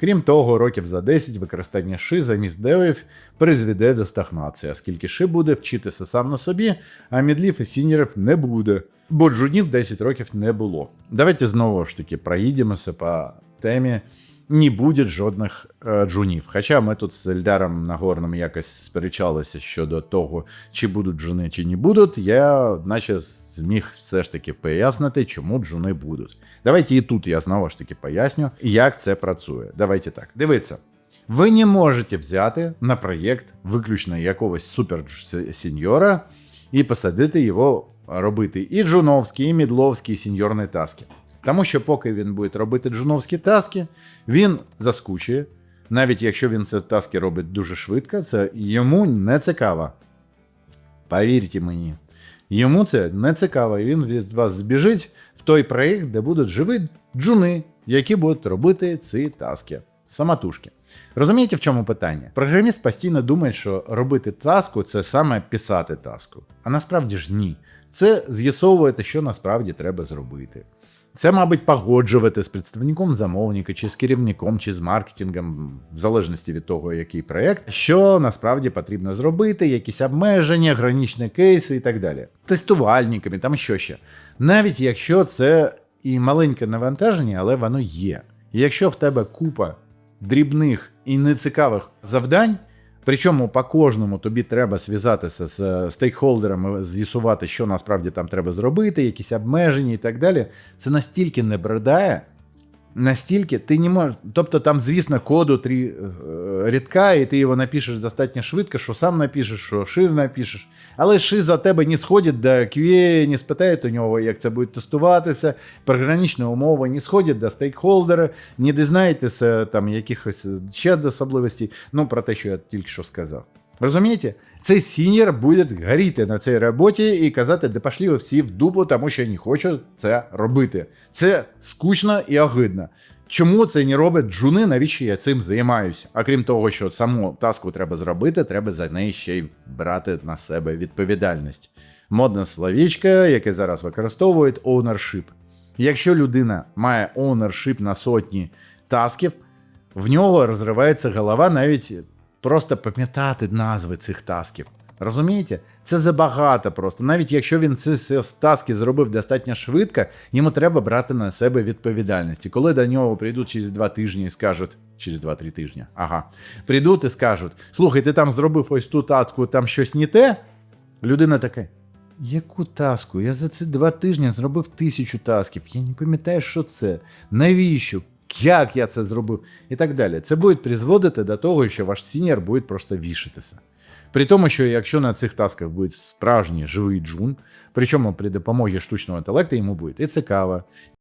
Крім того, років за 10 використання ши замість девів призведе до стагнації, оскільки ши буде вчитися сам на собі, а мідлів і сіньорів не буде. Бо джунів 10 років не було. Давайте знову ж таки проїдемося по темі. Не буде жодних е, джунів. Хоча ми тут з Ельдаром Нагорним якось сперечалися щодо того, чи будуть джуни, чи не будуть, я наче зміг все ж таки пояснити, чому джуни будуть. Давайте і тут я знову ж таки поясню, як це працює. Давайте так. Дивіться. Ви не можете взяти на проєкт виключно якогось супер сеньора і посадити його робити і джуновські, і мідловські, і сеньорні таски. Тому що поки він буде робити джуновські таски, він заскучує. Навіть якщо він ці таски робить дуже швидко, це йому не цікаво. Повірте мені, йому це не цікаво, і він від вас збіжить в той проєкт, де будуть живі джуни, які будуть робити ці таски. Самотужки. Розумієте, в чому питання? Програміст постійно думає, що робити таску це саме писати таску. А насправді ж ні. Це з'ясовувати, що насправді треба зробити. Це, мабуть, погоджувати з представником замовника, чи з керівником, чи з маркетингом, в залежності від того, який проєкт, що насправді потрібно зробити, якісь обмеження, граничні кейси і так далі. Тестувальниками, там що ще. Навіть якщо це і маленьке навантаження, але воно є. І якщо в тебе купа дрібних і нецікавих завдань, Причому по кожному тобі треба зв'язатися з е, стейкхолдерами, з'ясувати, що насправді там треба зробити, якісь обмеження і так далі. Це настільки не бредає, настільки ти не можеш. Тобто там, звісно, коду три е, рядка, і ти його напишеш достатньо швидко, що сам напишеш, що шиз напишеш. Але шиз за тебе не сходить до QA, не спитає у нього, як це буде тестуватися. Програничні умови не сходять до стейкхолдера, не дізнаєтеся там якихось ще особливостей, ну про те, що я тільки що сказав. Розумієте? Цей сіньор буде горіти на цій роботі і казати, де пошли ви всі в дупу, тому що я не хочу це робити. Це скучно і огидно. Чому це не робить джуни, навіщо я цим займаюся? А крім того, що саму таску треба зробити, треба за неї ще й брати на себе відповідальність. Модне словічко, яке зараз використовують ownership. Якщо людина має ownership на сотні тасків, в нього розривається голова навіть просто пам'ятати назви цих тасків. Розумієте? Це забагато просто. Навіть якщо він ці таски зробив достатньо швидко, йому треба брати на себе відповідальність. І коли до нього прийдуть через два тижні і скажуть, через 2-3 тижні, ага, прийдуть і скажуть: слухай, ти там зробив ось ту таску, там щось не те. Людина така. Яку таску? Я за ці два тижні зробив тисячу тасків. Я не пам'ятаю, що це. Навіщо? Як я це зробив? І так далі. Це буде призводити до того, що ваш сіньор буде просто вішатися. При тому, що якщо на цих тасках буде справжній живий джун, причому при допомогі штучного інтелекту йому буде і цікаво,